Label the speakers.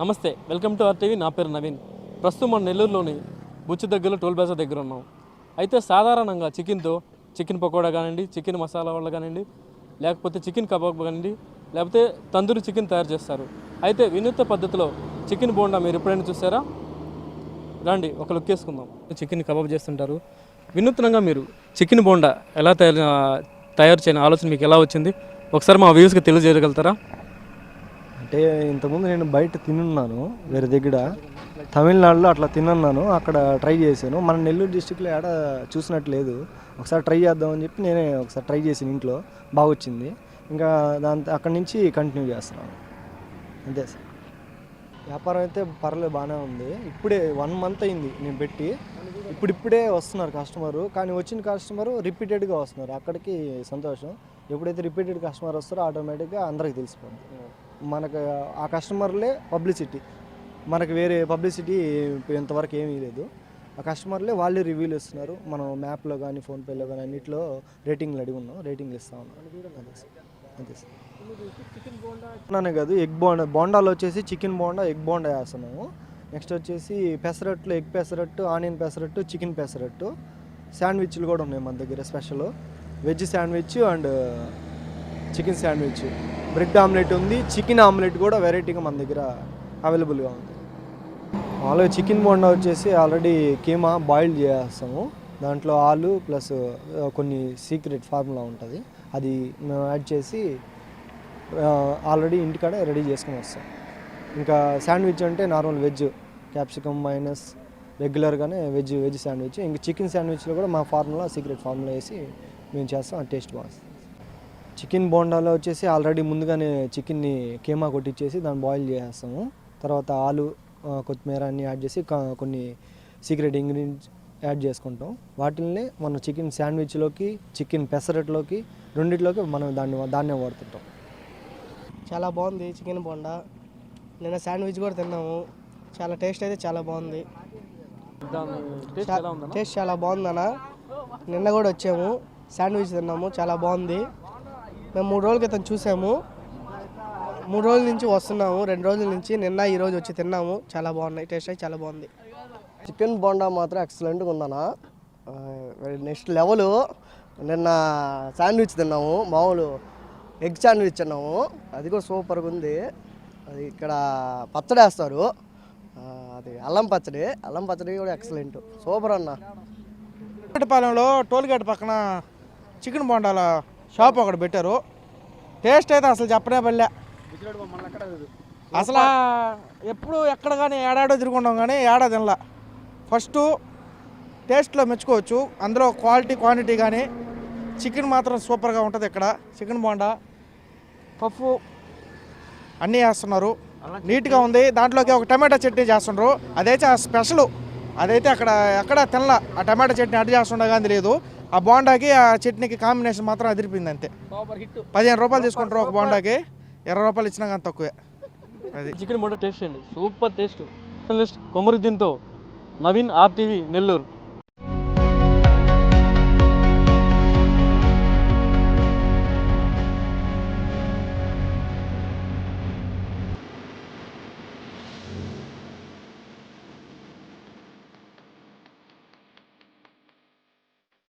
Speaker 1: నమస్తే welcome to or TV నా పేరు నవీన్. ప్రస్తుతం మన నెల్లూరులోని బుచ్చు దగ్గరలో టోల్ ప్లాజా దగ్గర ఉన్నాం. అయితే సాధారణంగా చికెన్తో చికెన్ పకోడా కానివ్వండి చికెన్ మసాలా వాళ్ళు కానివ్వండి లేకపోతే చికెన్ కబాబ్ కానివ్వండి లేకపోతే తందూరి చికెన్ తయారు చేస్తారు. అయితే వినూత్న పద్ధతిలో చికెన్ బోండా మీరు ఎప్పుడైనా చూసారా? రండి ఒక లుక్ వేసుకుందాం. చికెన్ కబాబ్ చేస్తుంటారు. వినూత్నంగా మీరు చికెన్ బోండా ఎలా తయారు తయారు చేయని ఆలోచన మీకు ఎలా వచ్చింది? ఒకసారి మా వ్యూస్కి తెలియజేయగలుగుతారా?
Speaker 2: అంటే ఇంతకుముందు నేను బయట తినున్నాను వేరే దగ్గర. తమిళనాడులో అట్లా తినున్నాను అక్కడ ట్రై చేశాను. మన నెల్లూరు డిస్టిక్లో ఏడ చూసినట్లేదు. ఒకసారి ట్రై చేద్దామని చెప్పి నేనే ఒకసారి ట్రై చేసాను ఇంట్లో. బాగా వచ్చింది. ఇంకా దాని అక్కడి నుంచి కంటిన్యూ చేస్తున్నాను. అంతే సార్. వ్యాపారం అయితే పర్లేదు బాగానే ఉంది. ఇప్పుడే వన్ మంత్ అయింది నేను పెట్టి. ఇప్పుడిప్పుడే వస్తున్నారు కస్టమరు. కానీ వచ్చిన కస్టమరు రిపీటెడ్గా వస్తున్నారు. అక్కడికి సంతోషం. ఎప్పుడైతే రిపీటెడ్ కస్టమర్ వస్తారో ఆటోమేటిక్గా అందరికి తెలిసిపోతుంది మనకు ఆ కస్టమర్లే పబ్లిసిటీ. మనకు వేరే పబ్లిసిటీ ఇంతవరకు ఏమీ లేదు. ఆ కస్టమర్లే వాళ్ళే రివ్యూలు ఇస్తున్నారు. మనం మ్యాప్లో కానీ ఫోన్పేలో కానీ అన్నింటిలో రేటింగ్లు అడిగి ఉన్నాం. రేటింగ్లు ఇస్తా ఉన్నాం. అంతే సార్. అంతే సార్. బోండానే కాదు ఎగ్ బోండా బోండాలు వచ్చేసి చికెన్ బోండా ఎగ్ బోండా వేస్తున్నాము. నెక్స్ట్ వచ్చేసి పెసరట్లు egg pesarattu onion pesarattu chicken pesarattu. శాండ్విచ్లు కూడా ఉన్నాయి మన దగ్గర special. Veg sandwich and chicken sandwich. Bread omelette ఉంది. చికెన్ ఆమ్లెట్ కూడా వెరైటీగా మన దగ్గర అవైలబుల్గా ఉంది. మామూలుగా చికెన్ బోండా వచ్చేసి ఆల్రెడీ కీమా బాయిల్ చేస్తాము. దాంట్లో ఆలు ప్లస్ కొన్ని సీక్రెట్ ఫార్ములా ఉంటుంది. అది మేము యాడ్ చేసి ఆల్రెడీ ఇంటికాడ రెడీ చేసుకొని వస్తాం. ఇంకా శాండ్విచ్ అంటే నార్మల్ వెజ్ క్యాప్సికమ్ మైనస్ రెగ్యులర్గానే వెజ్ వెజ్ శాండ్విచ్. ఇంకా చికెన్ శాండ్విచ్లో కూడా మా ఫార్ములా సీక్రెట్ ఫార్ములా వేసి మేము చేస్తాం. ఆ టేస్ట్ బాగుంది చికెన్ బోండాలో వచ్చేసి ఆల్రెడీ ముందుగానే చికెన్ని కీమా కొట్టించేసి దాన్ని బాయిల్ చేసేస్తాము. తర్వాత ఆలు కొత్తిమీర అన్ని యాడ్ చేసి కొన్ని సీక్రెట్ ఇంగ్రీడియంట్స్ యాడ్ చేసుకుంటాం. వాటిల్ని మనం చికెన్ శాండ్విచ్లోకి చికెన్ పెసరట్లోకి రెండిట్లోకి మనం దాన్ని దాన్నే వాడుతుంటాం.
Speaker 3: చాలా బాగుంది చికెన్ బోండా. నిన్న శాండ్విచ్ కూడా తిన్నాము. చాలా టేస్ట్ అయితే చాలా బాగుంది.
Speaker 1: టేస్ట్
Speaker 3: చాలా బాగుందన్న. నిన్న కూడా వచ్చాము. శాండ్విచ్ తిన్నాము. చాలా బాగుంది. మేము మూడు రోజుల క్రితం చూసాము. మూడు రోజుల నుంచి వస్తున్నాము. రెండు రోజుల నుంచి నిన్న ఈ రోజు వచ్చి తిన్నాము. చాలా బాగున్నాయి. టేస్ట్ అయితే చాలా బాగుంది. చికెన్ బోండా మాత్రం ఎక్సలెంట్గా ఉందన్న. Next level. నిన్న శాండ్విచ్ తిన్నాము. మామూలు ఎగ్ శాండ్విచ్ తిన్నాము. అది కూడా సూపర్గా ఉంది. అది ఇక్కడ పచ్చడి వేస్తారు. అది అల్లం పచ్చడి. అల్లం పచ్చడి కూడా ఎక్సలెంట్. సూపర్ అన్న.
Speaker 4: పాలెంలో టోల్గేట్ పక్కన చికెన్ బొండాల షాప్ ఒకటి పెట్టారు. టేస్ట్ అయితే అసలు చెప్పనే పల్లె అసలు ఎప్పుడు ఎక్కడ కానీ ఏడాడో తిరుగుండం కానీ ఏడా తినలా. ఫస్ట్ టేస్ట్లో మెచ్చుకోవచ్చు. అందులో క్వాలిటీ క్వాంటిటీ కానీ చికెన్ మాత్రం సూపర్గా ఉంటుంది ఇక్కడ. చికెన్ బోండా పప్పు అన్నీ వేస్తున్నారు. నీట్గా ఉంది. దాంట్లోకి ఒక టమాటా చట్నీ చేస్తుండ్రు. అదైతే ఆ స్పెషల్. అదైతే అక్కడ ఎక్కడ తినలా. ఆ టమాటా చట్నీ అడ్డు చేస్తుండగా కానీ లేదు ఆ బోండాకి ఆ చట్నీకి కాంబినేషన్ మాత్రం అదిరిపోయింది అంతే. పదిహేను రూపాయలు తీసుకుంటారు ఒక బోండాకి ఇరవై రూపాయలు ఇచ్చినా కానీ తక్కువే. అది.
Speaker 1: చికెన్ బోండా టేస్ట్ అండి. Super taste. కొమరుద్దీన్తో Naveen RTV Nellore.